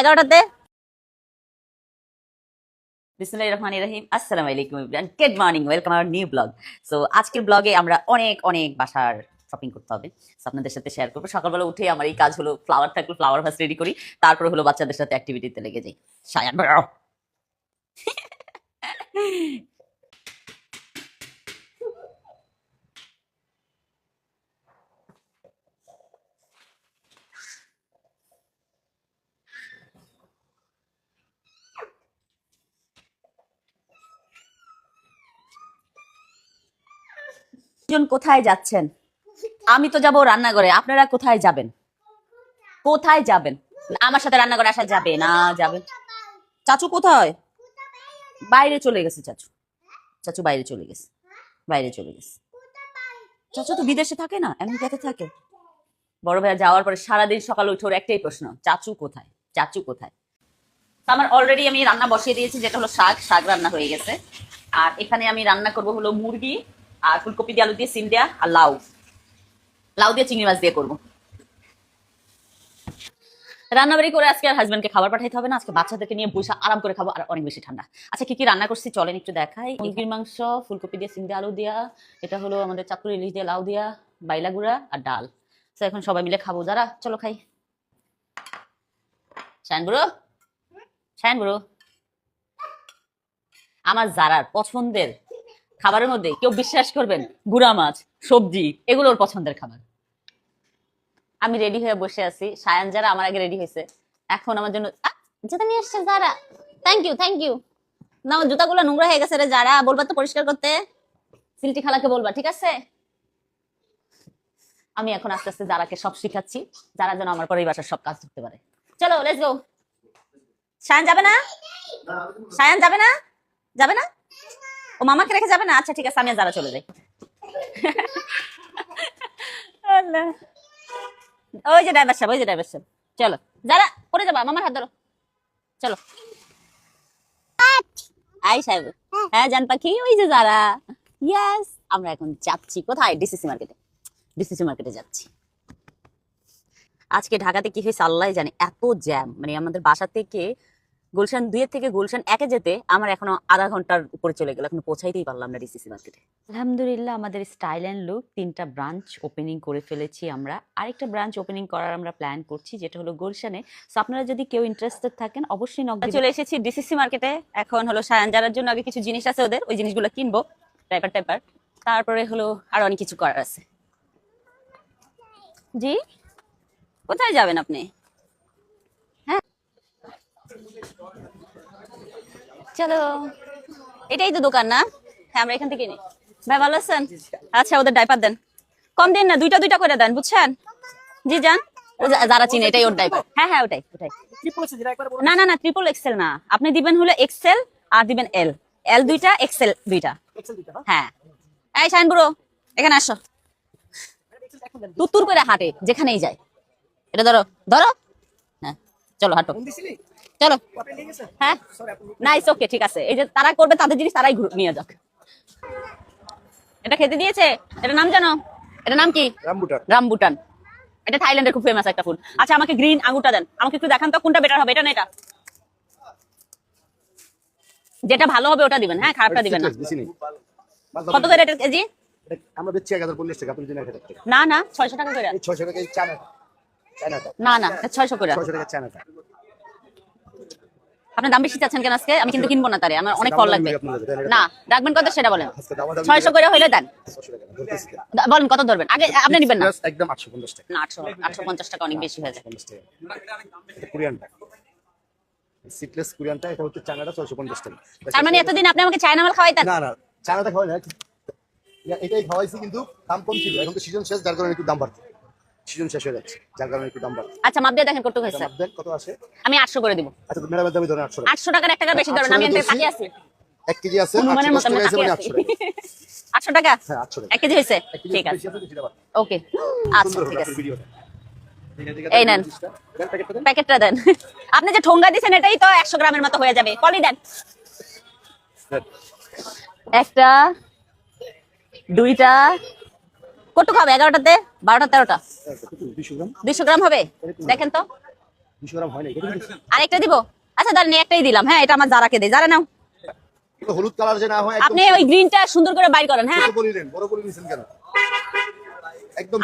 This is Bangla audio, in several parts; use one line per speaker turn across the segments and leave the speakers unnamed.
এগারোটাতে? আসসালামু আলাইকুম everyone good morning welcome our new blog so আজকের ব্লগে আমরা অনেক অনেক বাসার শপিং করতে হবে। আপনাদের সাথে শেয়ার করব। সকালবেলা উঠে আমার এই কাজ হলো ফ্লাওয়ার থাকলে ফ্লাওয়ার ভাস রেডি করি। তারপরে হলো বাচ্চাদের সাথে অ্যাক্টিভিটিতে লেগে যাই। বেরো। জন কোথায় যাচ্ছেন? আমি তো যাব রান্নাঘরে, আপনারা কোথায় যাবেন? কোথায় যাবেন? আমার সাথে রান্নাঘরে আসা যাবে না যাবেন চাচু কোথায়? বাইরে চলে গেছে চাচু। চাচু বাইরে চলে গেছে। বাইরে চলে গেছে। চাচু তো বিদেশে থাকে না এমন আমেরিকাতে থাকে। বড় ভাইয়া যাওয়ার পরে সারাদিন সকালে উঠে ওর একটাই প্রশ্ন, চাচু কোথায়? চাচু কোথায়? আমার অলরেডি আমি রান্না বসিয়ে দিয়েছি, যেটা হলো শাক শাক রান্না হয়ে গেছে। আর এখানে আমি রান্না করব হলো মুরগি আর ফুলকপি দিয়ে আলু দিয়ে সিম দেয়া আর লাউ। লাউ দিয়ে চিংড়ি মাছ দিয়ে করব। রান্নাবাড়ি করে আজকে আর হাজবেন্ডকে খাবার পাঠাইতে হবে না আজকে বাচ্চাদেরকে নিয়ে বসে আরাম করে খাব আর অনেক বেশি ঠান্ডা। আচ্ছা কি কি রান্না করছি চলেন একটু দেখাই। মুরগির মাংস ফুলকপি দিয়ে সিম দিয়ে আলু দিয়া এটা হলো আমাদের চাকুর ইলিশ দিয়ে লাউ দিয়া বাইলা গুঁড়া আর ডাল। তো এখন সবাই মিলে খাব যারা চলো খাই। শায়ন বুড়ো? শায়ন বুড়ো? আমার যারার পছন্দের খাবারের মধ্যে কেউ বিশ্বাস করবেন গুড়া মাছ, সবজি, এগুলো ওর পছন্দের খাবার। আমি রেডি হয়ে বসে আছি। সায়ান যারা আমার আগে রেডি হয়েছে। এখন আমার জন্য জুতা নিয়ে এসছে যারা। থ্যাংক ইউ থ্যাংক ইউ না আমার জুতাগুলো নোংরা হয়ে গেছে রে, যারা। বলবা তো পরিষ্কার করতে। সিলটি খালাকে বলবা, ঠিক আছে? আমি এখন আস্তে আস্তে যারাকে সব শিখাচ্ছি, যারা যেন আমার পরে বাসার সব কাজ করতে পারে। চলো লেটস গো সায়ান যাবে না? সায়ান যাবে না? যাবে না? ও মামাকে রেখে যাবে না? আচ্ছা ঠিক আছে, আমি যারা চলে যাই। ওই যে ড্রাইভার সাহেব, ওই যে ড্রাইভার সাহেব। চলো, যারা করে যাবা, মামার হাত ধরো। চলো। আই সাহেব হ্যাঁ জান পাখি, ওই যে যারা। ইয়েস আমরা এখন যাচ্ছি কোথায়? ডিসিসি মার্কেটে ডিসিসি মার্কেটে যাচ্ছি। আজকে ঢাকাতে কি হয়েছে আল্লাহ জানে, এত জ্যাম মানে আমাদের বাসা থেকে গুলশান দুইয়ের থেকে গুলশান একে যেতে আমার এখনও আধা ঘণ্টার উপরে চলে গেল এখনও পৌঁছাইতেই পারলাম না ডিসিসি মার্কেটে আলহামদুলিল্লাহ আমাদের স্টাইল অ্যান্ড লুক তিনটা ব্রাঞ্চ ওপেনিং করে ফেলেছি আমরা। আরেকটা ব্রাঞ্চ ওপেনিং করার আমরা প্ল্যান করছি যেটা হলো গুলশানে। সো আপনারা যদি কেউ ইন্টারেস্টেড থাকেন অবশ্যই নক চলে এসেছি ডিসিসি মার্কেটে এখন হলো সায়ান জানার জন্য আগে কিছু জিনিস আছে ওদের ওই জিনিসগুলো কিনবো টাইপার টাইপার তারপরে হলো আর অনেক কিছু করার আছে। জি? কোথায় যাবেন আপনি? চলো। এটাই তো দোকান না? হ্যাঁ আমরা এখান থেকে নিই। ভাই ভালো আছেন? আচ্ছা ওদের ডাইপার দেন। কম দিন না দুইটা দুইটা করে দেন বুঝছেন? জি যান ও যারা চিনে এটাই ওর ডাইপার হ্যাঁ হ্যাঁ ওটাই ওটাই। না না না ট্রিপল এক্সেল না। আপনি দিবেন হলো এক্সেল আর দিবেন এল এল দুইটা এক্সেল দুইটা। হ্যাঁ? এই শাইন বুড়ো এখানে আসো। তুত্তুর করে হাঁটে যেখানেই যায়। এটা ধরো ধরো। হ্যাঁ চলো হাঁটো। চলো। হ্যাঁ? নাইস ওকে ঠিক আছে। এই যে তারা করবে তাদের জিনিস তারাই নিয়ে যাক। এটা খেতে দিয়েছে? এটা নাম জানো? এটা নাম কি?
রামবুটান।
রামবুটান। এটা থাইল্যান্ডের খুব ফেমাস একটা ফুল। আচ্ছা আমাকে গ্রিন আঙুরটা দেন। আমাকে একটু দেখান তো কোনটা বেটার হবে এটা না এটা? যেটা ভালো হবে ওটা দিবেন হ্যাঁ খারাপটা দিবেন না। কত করে এটা কেজি?
আমরা এক হাজার চল্লিশ টাকা আপনি দিন এক হাজার টাকা।
না না ছয়শো টাকা করে।
এই ছয়শো টাকা এই চায়না
না না ছয়শো করে।
ছয়শো টাকা চায়নাটা।
আপনি দাম বেশি চাচ্ছেন কেন আজকে? আমি কিন্তু কিনবো না তারে আমার অনেক কল লাগবে। না? রাখবেন কত সেটা বলেন। ছয়শো করে হইলে দেন। বলেন কত ধরবেন? আগে আপনি নিবেন না।
একদম আটশো পঞ্চাশ টাকা।
না আটশো আটশো পঞ্চাশ টাকা অনেক বেশি হয়ে যায়।
টাকা। সিটলেস কোরিয়ানটা। এটা হচ্ছে চায়নাটা ছয়শো পঞ্চাশ টাকা।
তার মানে এতদিন আপনি আমাকে চায়না মাল খাওয়াইতেন?
না না চায়নাটা খাওয়াই না এটাই খাওয়াইছি কিন্তু দাম কম ছিল। এখন তো সিজন শেষ যার কারণে একটু দাম বাড়ছে। সিজন শেষ হয়ে যাচ্ছে যার কারণে একটু দাম বাড়ছে।
আচ্ছা মাপ দিয়ে দেখেন কত হয়েছে।
কত আসে
আমি আটশো করে দিব।
আচ্ছা তো ম্যাডামের দামি ধরেন আটশো টাকা।
আটশো টাকার এক টাকা বেশি ধরেন আমি এনতে তাকিয়ে আছি
এক কেজি আছে
হনুমানের মতো আমি
আটশো
তাকিয়ে
টাকা
আছি
আছে মানে আটশো টাকা। হ্যাঁ আটশো টাকা।
এক কেজি হয়েছে? ঠিক আছে
আছে।
ওকে। আচ্ছা ঠিক আছে। এই নেন।
প্যাকেটটা দেন
আপনি যে ঠোঙ্গা দিছেন এটাই তো একশো গ্রামের মতো হয়ে যাবে। পলি দেন। একটা দুইটা কত খাবে এগারোটাতে? বারোটা তেরোটা?
একটা? 200 গ্রাম।
দুইশো গ্রাম হবে? দেখেন তো।
দুশো গ্রাম হয় না এটা কিন্তু
আরেকটা দিব? আচ্ছা দাঁড়ান একটাই দিলাম। হ্যাঁ এটা আমার জারাকে দেয়। জারা নাও।
হলুদ কালার যে না হয়
আপনি ওই গ্রিনটা সুন্দর করে বাইর করেন হ্যাঁ।
বড় বলি নিছেন কেন?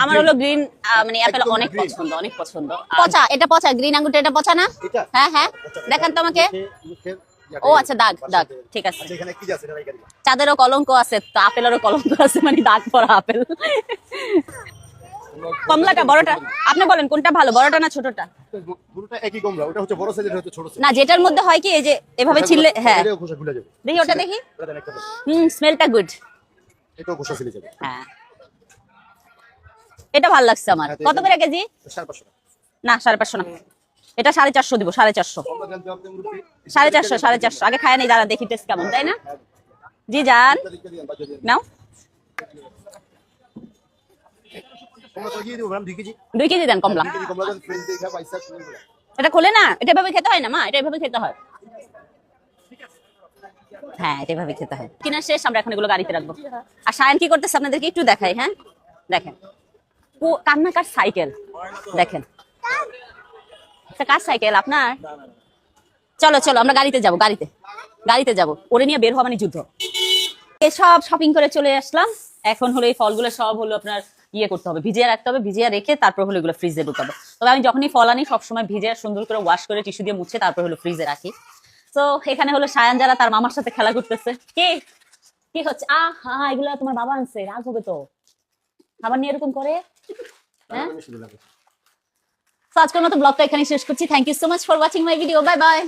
আমার। হলো গ্রিন মানে অ্যাপেল অনেক পছন্দ অনেক পছন্দ। পচা এটা পচা গ্রিন আঙ্গুরটা এটা পচা না? হ্যাঁ হ্যাঁ। দেখান তো আমাকে। ও আচ্ছা দাগ দাগ ঠিক আছে।
আচ্ছা এখানে কি আছে? এটা রাইখা
চাঁদেরও কলঙ্ক আছে আপেলেরও কলঙ্ক আছে মানে দাগ পড়া আপেল। কমলাটা বড়টা? আপনি বলেন কোনটা ভালো বড়টা না ছোটটা?
দুটোটা একই কমলা ওটা হচ্ছে বড় সাইজের হচ্ছে ছোট সাইজ
না যেটার মধ্যে হয় কি এই যে এভাবে ছিললে হ্যাঁ। দেখি ওটা দেখি। হুম স্মেলটা গুড
এটাও খোসা খুলে যাবে।
হ্যাঁ। এটা ভালো লাগছে আমার।
হ্যাঁ,
কত করে কেজি?
সাড়ে পাঁচশো টাকা।
না সাড়ে পাঁচশো না। এটা সাড়ে চারশো দিব, সাড়ে চারশো। সাড়ে চারশো সাড়ে চারশো। আগে খায় নেই, দাঁড়া, দেখি টেস্ট কেমন, তাই না? জি যান। নাও।
দুই কেজি
দেন কমলা। এটা খোলে না, এটা এভাবে খেতে হয় না, মা? এটা এভাবে খেতে হয়। হ্যাঁ এটা এভাবে খেতে হয়। কিনা শেষ, আমরা এখন এগুলো গাড়িতে রাখব। আর সায়ন কি করতেছে আপনাদেরকে একটু দেখাই হ্যাঁ? দেখেন। কান্নাকার সাইকেল দেখেন। এটা কার সাইকেল আপনার? চলো চলো, আমরা গাড়িতে যাব, গাড়িতে। গাড়িতে যাব। ওরে নিয়ে বের হওয়া মানে যুদ্ধ। এসব শপিং করে চলে আসলাম। এখন হলো এই ফলগুলো সব হলো আপনার ইয়ে করতে হবে, ভিজিয়ে রাখতে হবে, ভিজিয়ে রেখে তারপর হলো এগুলো ফ্রিজে ঢুকাবো। তবে আমি যখনই ফল আনি, সবসময় ভিজে সুন্দর করে ওয়াশ করে টিস্যু দিয়ে মুছে তারপর হলো ফ্রিজে রাখি। তো এখানে হলো সায়ান যারা, তার মামার সাথে খেলা করতেছে। কে? কি হচ্ছে? আহ হা এগুলো তোমার বাবা আনছে, রাগ হবে তো। আবার নিয়ে এরকম করে? হ্যাঁ? আজকের মতো ব্লগটা এখানে শেষ করছি। Thank you so much for watching my video bye bye